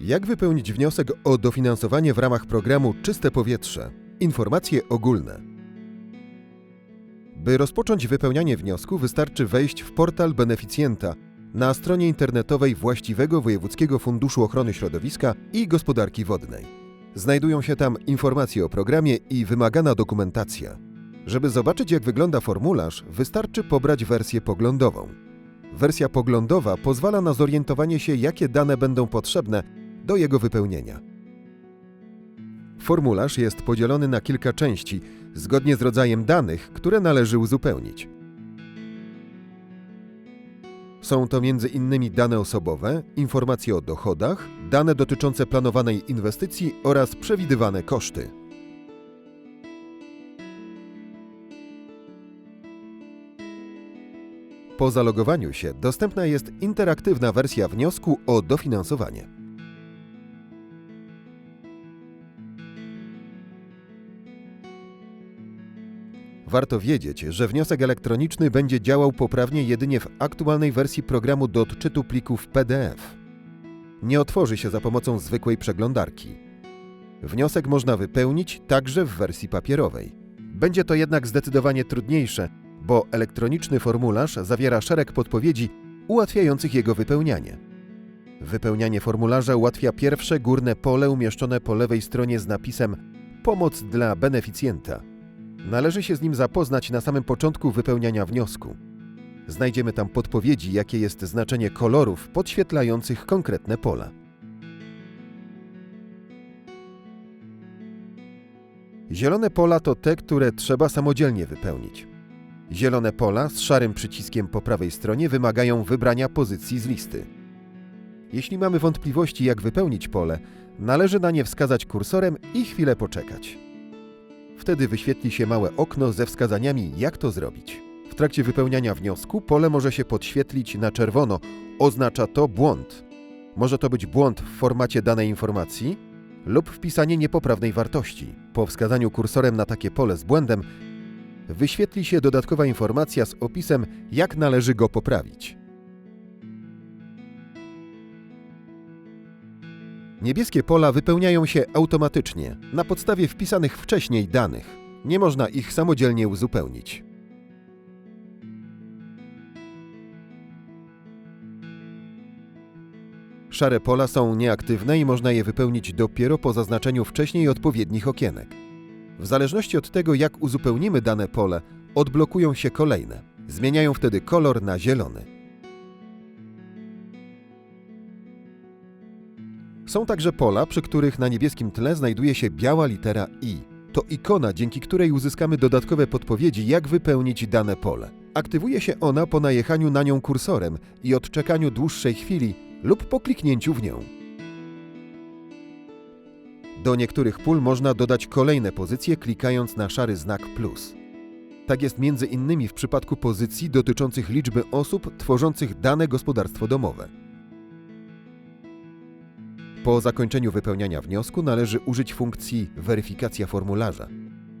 Jak wypełnić wniosek o dofinansowanie w ramach programu Czyste Powietrze? Informacje ogólne. By rozpocząć wypełnianie wniosku, wystarczy wejść w portal beneficjenta na stronie internetowej właściwego Wojewódzkiego Funduszu Ochrony Środowiska i Gospodarki Wodnej. Znajdują się tam informacje o programie i wymagana dokumentacja. Żeby zobaczyć, jak wygląda formularz, wystarczy pobrać wersję poglądową. Wersja poglądowa pozwala na zorientowanie się, jakie dane będą potrzebne do jego wypełnienia. Formularz jest podzielony na kilka części, zgodnie z rodzajem danych, które należy uzupełnić. Są to m.in. dane osobowe, informacje o dochodach, dane dotyczące planowanej inwestycji oraz przewidywane koszty. Po zalogowaniu się dostępna jest interaktywna wersja wniosku o dofinansowanie. Warto wiedzieć, że wniosek elektroniczny będzie działał poprawnie jedynie w aktualnej wersji programu do odczytu plików PDF. Nie otworzy się za pomocą zwykłej przeglądarki. Wniosek można wypełnić także w wersji papierowej. Będzie to jednak zdecydowanie trudniejsze, bo elektroniczny formularz zawiera szereg podpowiedzi ułatwiających jego wypełnianie. Wypełnianie formularza ułatwia pierwsze górne pole umieszczone po lewej stronie z napisem Pomoc dla beneficjenta. Należy się z nim zapoznać na samym początku wypełniania wniosku. Znajdziemy tam podpowiedzi, jakie jest znaczenie kolorów podświetlających konkretne pola. Zielone pola to te, które trzeba samodzielnie wypełnić. Zielone pola z szarym przyciskiem po prawej stronie wymagają wybrania pozycji z listy. Jeśli mamy wątpliwości, jak wypełnić pole, należy na nie wskazać kursorem i chwilę poczekać. Wtedy wyświetli się małe okno ze wskazaniami, jak to zrobić. W trakcie wypełniania wniosku pole może się podświetlić na czerwono. Oznacza to błąd. Może to być błąd w formacie danej informacji lub wpisanie niepoprawnej wartości. Po wskazaniu kursorem na takie pole z błędem wyświetli się dodatkowa informacja z opisem, jak należy go poprawić. Niebieskie pola wypełniają się automatycznie na podstawie wpisanych wcześniej danych. Nie można ich samodzielnie uzupełnić. Szare pola są nieaktywne i można je wypełnić dopiero po zaznaczeniu wcześniej odpowiednich okienek. W zależności od tego, jak uzupełnimy dane pole, odblokują się kolejne. Zmieniają wtedy kolor na zielony. Są także pola, przy których na niebieskim tle znajduje się biała litera I. To ikona, dzięki której uzyskamy dodatkowe podpowiedzi, jak wypełnić dane pole. Aktywuje się ona po najechaniu na nią kursorem i odczekaniu dłuższej chwili lub po kliknięciu w nią. Do niektórych pól można dodać kolejne pozycje klikając na szary znak plus. Tak jest między innymi w przypadku pozycji dotyczących liczby osób tworzących dane gospodarstwo domowe. Po zakończeniu wypełniania wniosku należy użyć funkcji weryfikacja formularza.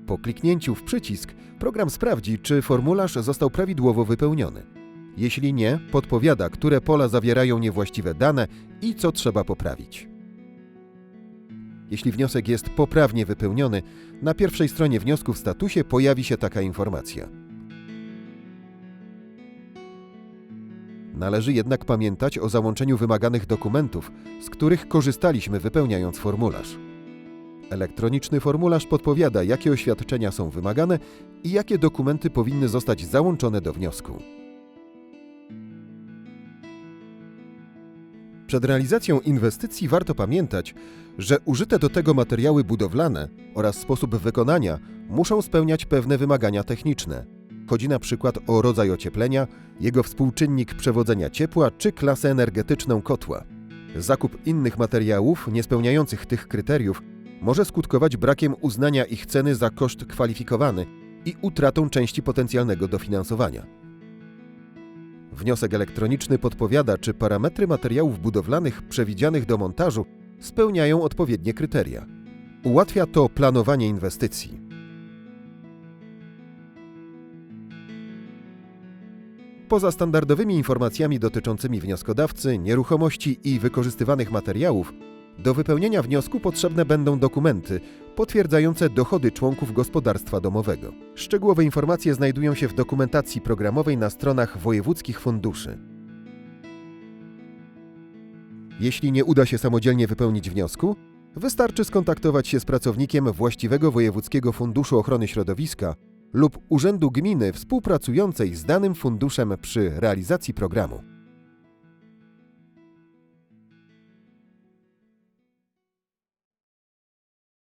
Po kliknięciu w przycisk program sprawdzi, czy formularz został prawidłowo wypełniony. Jeśli nie, podpowiada, które pola zawierają niewłaściwe dane i co trzeba poprawić. Jeśli wniosek jest poprawnie wypełniony, na pierwszej stronie wniosku w statusie pojawi się taka informacja. Należy jednak pamiętać o załączeniu wymaganych dokumentów, z których korzystaliśmy wypełniając formularz. Elektroniczny formularz podpowiada, jakie oświadczenia są wymagane i jakie dokumenty powinny zostać załączone do wniosku. Przed realizacją inwestycji warto pamiętać, że użyte do tego materiały budowlane oraz sposób wykonania muszą spełniać pewne wymagania techniczne. Chodzi na przykład o rodzaj ocieplenia, jego współczynnik przewodzenia ciepła czy klasę energetyczną kotła. Zakup innych materiałów niespełniających tych kryteriów może skutkować brakiem uznania ich ceny za koszt kwalifikowany i utratą części potencjalnego dofinansowania. Wniosek elektroniczny podpowiada, czy parametry materiałów budowlanych przewidzianych do montażu spełniają odpowiednie kryteria. Ułatwia to planowanie inwestycji. Poza standardowymi informacjami dotyczącymi wnioskodawcy, nieruchomości i wykorzystywanych materiałów, Do wypełnienia wniosku potrzebne będą dokumenty potwierdzające dochody członków gospodarstwa domowego. Szczegółowe informacje znajdują się w dokumentacji programowej na stronach wojewódzkich funduszy. Jeśli nie uda się samodzielnie wypełnić wniosku, wystarczy skontaktować się z pracownikiem właściwego Wojewódzkiego Funduszu Ochrony Środowiska lub Urzędu Gminy współpracującej z danym funduszem przy realizacji programu.